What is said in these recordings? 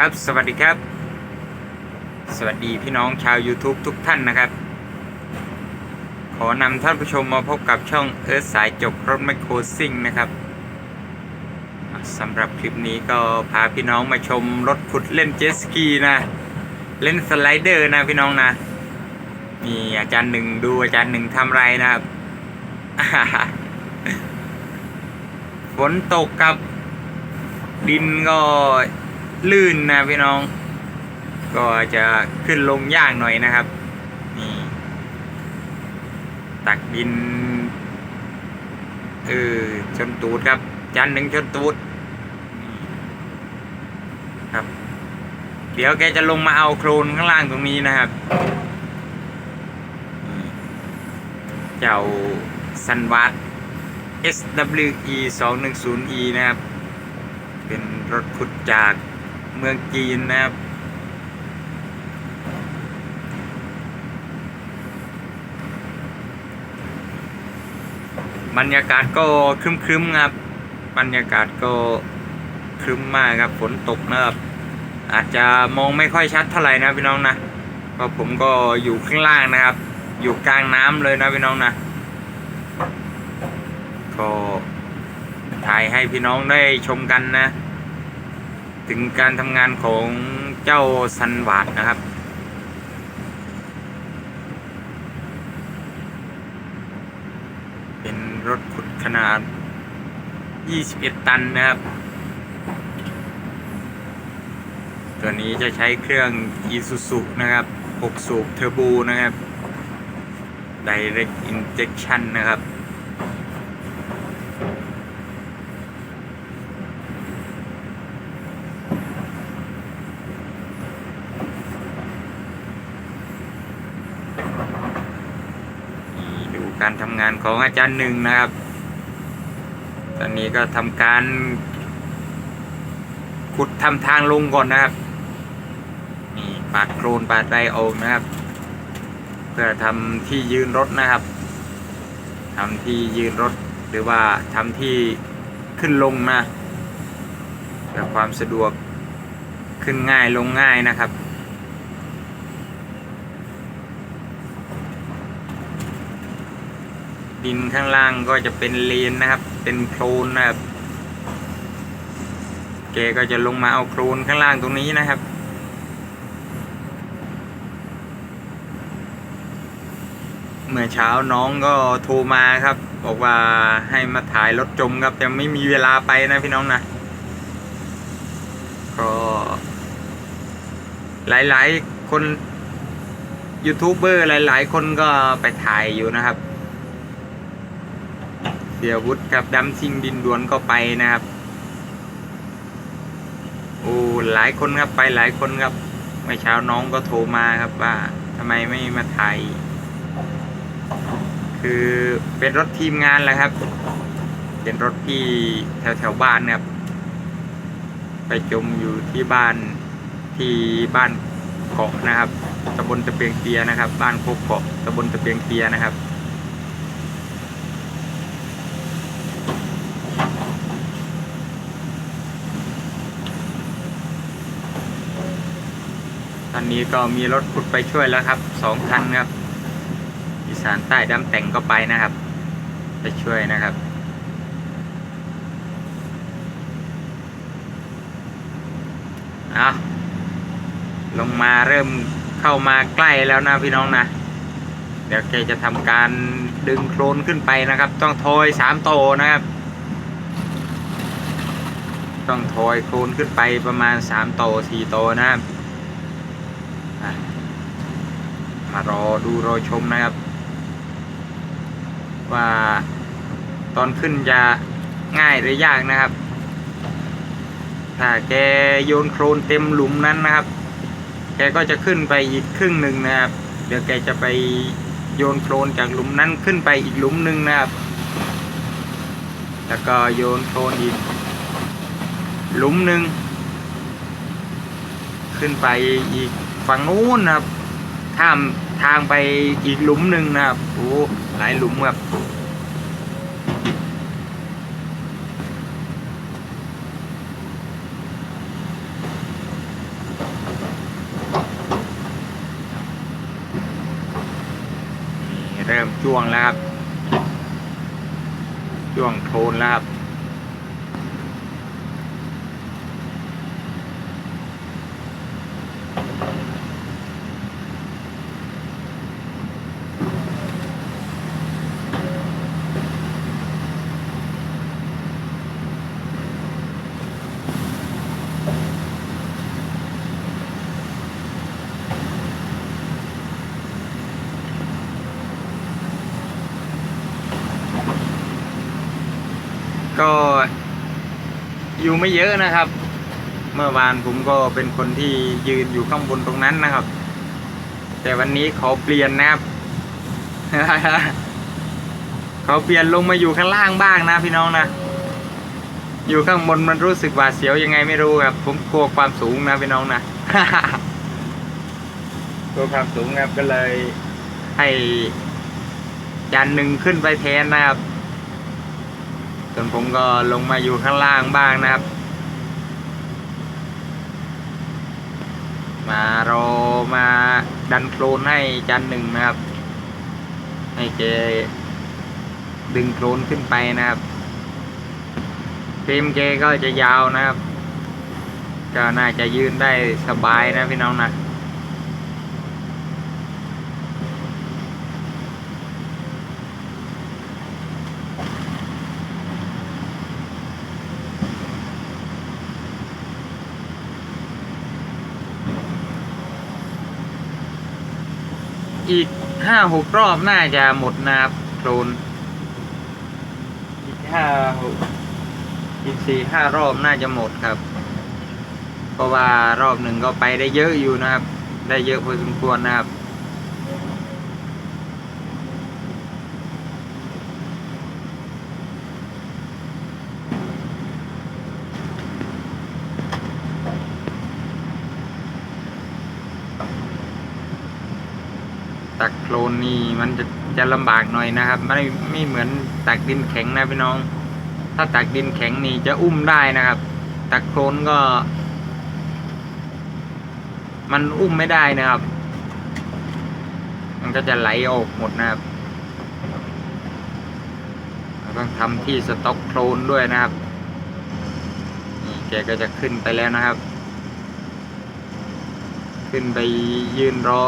ครับ สวัสดีครับ สวัสดีพี่น้องชาว YouTube ทุกท่านนะครับ ขอนำท่านผู้ชมมาพบกับช่องเอิร์ธสายจบรถแมโครซิ่งนะครับสำหรับคลิปนี้ก็พาพี่น้องมาชมรถขุดเล่นเจสกีนะ เล่นสไลเดอร์นะพี่น้องนะ มีอาจารย์หนึ่งดูอาจารย์หนึ่งทำไรนะครับฝนตกกับดินก็ ลื่นนะพี่น้อง ก็จะขึ้นลงยากหน่อยนะครับนี่ตักดินเออชนตูดครับจานหนึ่งชนตูดครับ เดี๋ยวแกจะลงมาเอาโครนข้างล่างตรงนี้นะครับเจ้าซันวัต SWE 210E นะครับ เป็นรถขุดจาก เมืองจีนนะครับบรรยากาศก็ครึ้มๆครับ บรรยากาศก็ครึ้มมากครับฝนตกนะครับอาจจะมองไม่ค่อยชัดเท่าไหร่นะพี่น้องนะเพราะผมก็อยู่ข้างล่างนะครับ อยู่กลางน้ำเลยนะพี่น้องนะก็ถ่ายให้พี่น้องได้ชมกันนะ ถึงการทำงานของเจ้าซันวาดนะครับ เป็นรถขุดขนาด 21 ตันนะครับ ตัวนี้จะใช้เครื่อง Isuzu นะครับ 6 สูบเทอร์โบนะครับ Direct Injection นะครับ การทำงานของอาจารย์หนึ่งนะครับ ตอนนี้ก็ทำการขุดทำทางลงก่อนนะครับนี่ปาดโครนปาดไรออกนะครับ เพื่อทำที่ยืนรถนะครับทำที่ยืนรถหรือว่าทำที่ขึ้นลงนะเพื่อความสะดวกขึ้นง่ายลงง่ายนะครับ ดินข้างล่างก็จะเป็นเลนนะครับ เป็นโคลนนะครับแกก็จะลงมาเอาโคลนข้างล่างตรงนี้นะครับ เมื่อเช้าน้องก็โทรมาครับ บอกว่าให้มาถ่ายรถจมครับแต่ไม่มีเวลาไปนะพี่น้องนะก็หลายๆคนยูทูบเบอร์หลาย ๆ คนก็ไปถ่ายอยู่นะครับ สียวุฒิครับดำซิงดินดวนก็ไปนะครับ โอ้หลายคนครับไปหลายคนครับเมื่อเช้าน้องก็โทรมาครับว่าทำไมไม่มาถ่ายคือเป็นรถทีมงานแหละครับ เป็นรถที่แถวแถวบ้านครับ ไปจมอยู่ที่บ้านที่บ้านเกาะนะครับตำบลตะเปียงเตียนะครับ บ้านโคกเกาะตำบลตะเปียงเตียนะครับ ตอนนี้ก็มีรถขุดไปช่วยแล้วครับสองคันครับอีสานใต้ดำแต่งก็ไปนะครับ ไปช่วยนะครับเอาลงมาเริ่มเข้ามาใกล้แล้วนะพี่น้องนะเดี๋ยวแกจะทำการดึงโครนขึ้นไปนะครับ ต้องโทยสามโตนะครับ ต้องโทยโครนขึ้นไปประมาณสามโตสี่โตนะครับอะ มารอดูรอชมนะครับ ว่าตอนขึ้นจะง่ายหรือยากนะครับ ถ้าแกโยนโครนเต็มหลุมนั้นนะครับ แกก็จะขึ้นไปอีกครึ่งหนึ่งนะครับ เดี๋ยวแกจะไปโยนโครนจากหลุมนั้นขึ้นไปอีกหลุมหนึ่งนะครับ แล้วก็โยนโครนอีกหลุมหนึ่งขึ้นไปอีกฝั่งนู้นนะครับ ข้ามทางไปอีกหลุมหนึ่งนะครับโอ้หลายหลุมครับเริ่มจ้วงแล้วครับจ้วงโทนแล้วครับ ก็อยู่ไม่เยอะนะครับ เมื่อวานผมก็เป็นคนที่ยืนอยู่ข้างบนตรงนั้นนะครับ แต่วันนี้ขอเปลี่ยนนะครับขอเปลี่ยนลงมาอยู่ข้างล่างบ้างนะพี่น้องนะอยู่ข้างบนมันรู้สึกหวาดเสียวยังไงไม่รู้ครับ ผมกลัวความสูงนะพี่น้องนะกลัวความสูงครับก็เลยให้จานหนึ่งขึ้นไปแทนนะครับ ส่วนผมก็ลงมาอยู่ข้างล่างบ้างนะครับ มารอมาดันโคลนให้จันหนึ่งนะครับ ให้แกดึงโคลนขึ้นไปนะครับเฟรมแกก็จะยาวนะครับ ก็น่าจะยืนได้สบายนะพี่น้องนะ อีกห้าหกรอบน่าจะหมดนาโคลนอีกห้าหกอีกสี่ห้ารอบน่าจะหมดครับ เพราะว่ารอบหนึ่งก็ไปได้เยอะอยู่นะครับ ได้เยอะพอสมควรนะครับ ตักโคล นี่มันจะจะลำบากหน่อยนะครับ ไม่ไม่เหมือนตักดินแข็งนะพี่น้อง ถ้าตักดินแข็งนี่จะอุ้มได้นะครับ ตักโคลนก็ มันอุ้มไม่ได้นะครับ มันก็จะไหลออกหมดนะครับต้องทำที่สต็อกโคลนด้วยนะครับนี่แกก็จะขึ้นไปแล้วนะครับ ขึ้นไปยืนรอ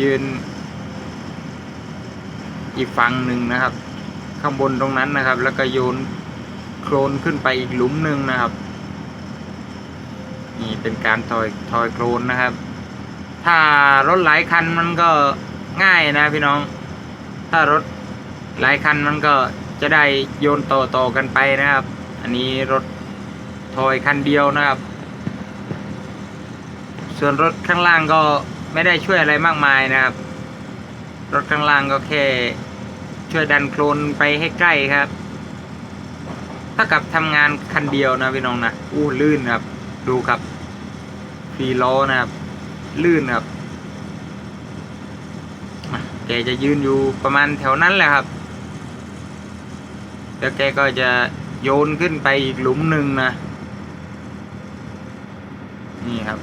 ยืน อีกฝั่งหนึ่งนะครับ ข้างบนตรงนั้นนะครับ แล้วก็โยนโคลนขึ้นไปอีกหลุมหนึ่งนะครับ นี่เป็นการทอยทอยโคลนนะครับ ถ้ารถหลายคันมันก็ง่ายนะพี่น้อง ถ้ารถหลายคันมันก็จะได้โยนต่อต่อกันไปนะครับ อันนี้รถทอยคันเดียวนะครับ ส่วนรถข้างล่างก็ไม่ได้ช่วยอะไรมากมายนะครับ รถข้างล่างก็แค่ ช่วยดันโคลนไปให้ใกล้ครับ ถ้ากับทำงานคันเดียวนะพี่น้องนะอู้ลื่นครับ ดูครับฟรีล้อนะครับ ลื่นครับแกจะยืนอยู่ประมาณแถวนั้นแหละครับ แล้วแกก็จะโยนขึ้นไปอีกหลุมหนึ่งนะ นี่ครับ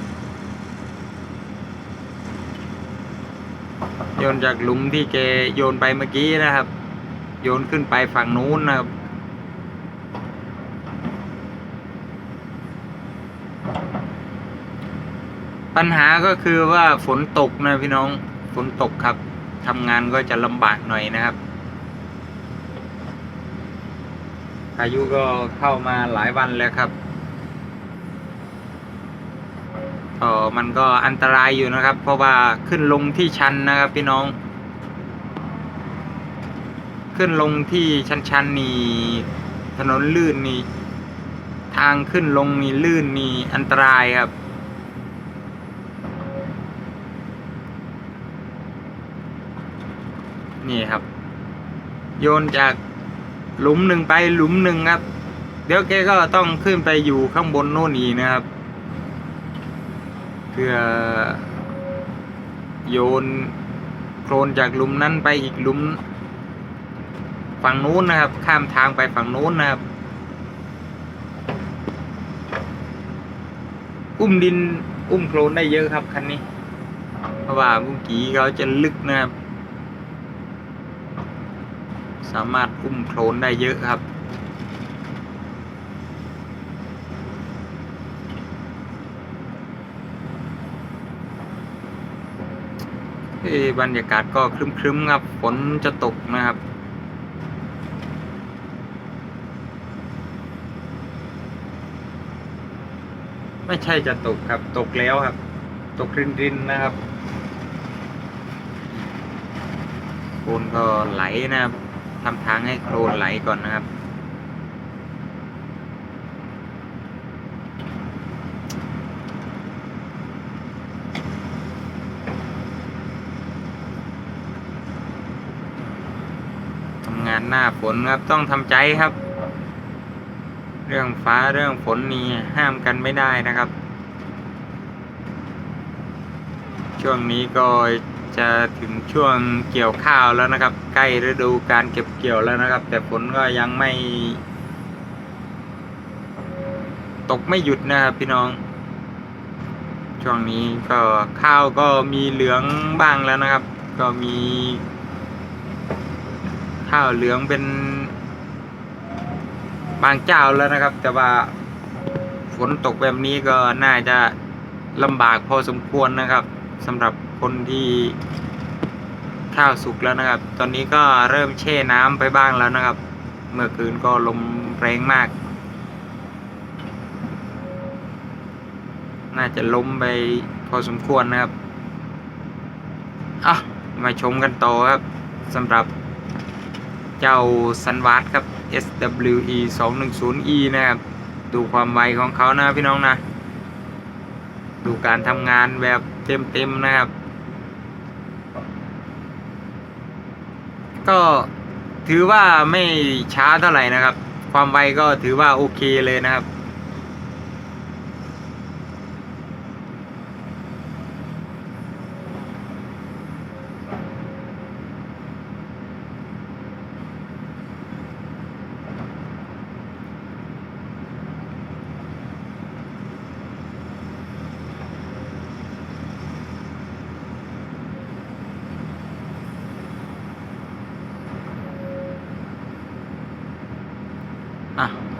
โยนจากหลุมที่แกโยนไปเมื่อกี้นะครับ โยนขึ้นไปฝั่งนู้นนะครับปัญหาก็คือว่าฝนตกนะพี่น้องฝนตกครับทำงานก็จะลำบากหน่อยนะครับพายุก็เข้ามาหลายวันแล้วครับก็มันก็อันตรายอยู่นะครับ เพราะว่าขึ้นลงที่ชันนะครับพี่น้อง ขึ้นลงที่ชันๆนี่ถนนลื่นนี่ ทางขึ้นลงนี่ลื่นนี่อันตรายครับ นี่ครับ โยนจากหลุมหนึ่งไปหลุมหนึ่งครับ เดี๋ยวแกก็ต้องขึ้นไปอยู่ข้างบนโน่นอีกนะครับเพื่อโยนโคลนจากหลุมนั้นไปอีกหลุม ฝั่งนู้นนะครับ ข้ามทางไปฝั่งนู้นนะครับ อุ้มดินอุ้มโคลนได้เยอะครับคันนี้ เพราะว่าบุ้งกีเขาจะลึกนะครับ สามารถอุ้มโคลนได้เยอะครับบรรยากาศก็ครึ้มๆครับ ฝนจะตกนะครับ ไม่ใช่จะตกครับ ตกแล้วครับ ตกรินรินนะครับโคลนก็ไหลนะครับทำทางให้โคลนไหลก่อนนะครับ ทำงานหน้าฝนครับ ต้องทำใจครับ เรื่องฟ้าเรื่องฝนนี่ห้ามกันไม่ได้นะครับ ช่วงนี้ก็จะถึงช่วงเกี่ยวข้าวแล้วนะครับ ใกล้ฤดูการเก็บเกี่ยวแล้วนะครับ แต่ฝนก็ยังไม่ ตกไม่หยุดนะครับพี่น้อง ช่วงนี้ก็ข้าวก็มีเหลืองบ้างแล้วนะครับ ก็มี ข้าวเหลืองเป็น บางเจ้าแล้วนะครับ แต่ว่าฝนตกแบบนี้ก็น่าจะลำบากพอสมควรนะครับสำหรับคนที่ข้าวสุกแล้วนะครับ ตอนนี้ก็เริ่มแช่น้ำไปบ้างแล้วนะครับ เมื่อคืนก็ลมแรงมาก น่าจะล้มไปพอสมควรนะครับอะมาชมกันต่อครับสำหรับ เจ้าซันวัตครับ SWE 210E นะครับ ดูความไวของเขานะพี่น้องนะ ดูการทำงานแบบเต็มๆนะครับ ก็ถือว่าไม่ช้าเท่าไหร่นะครับ ความไวก็ถือว่าโอเคเลยนะครับ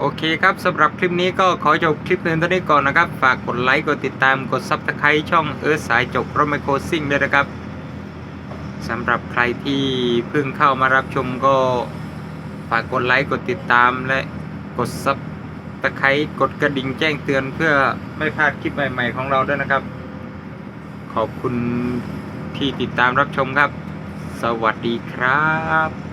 โอเคครับสำหรับคลิปนี้ก็ขอจบคลิปเพียงเท่านี้ก่อนนะครับ ฝากกดไลค์กดติดตามกดซับสไครต์ช่องเอิร์ธสายจบรถไมโครซิ่งด้วยนะครับสำหรับใครที่เพิ่งเข้ามารับชมก็ฝากกดไลค์กดติดตามและกดซับสไครต์กดกระดิ่งแจ้งเตือนเพื่อไม่พลาดคลิปใหม่ ๆ ของเราด้วยนะครับ ขอบคุณที่ติดตามรับชมครับ สวัสดีครับ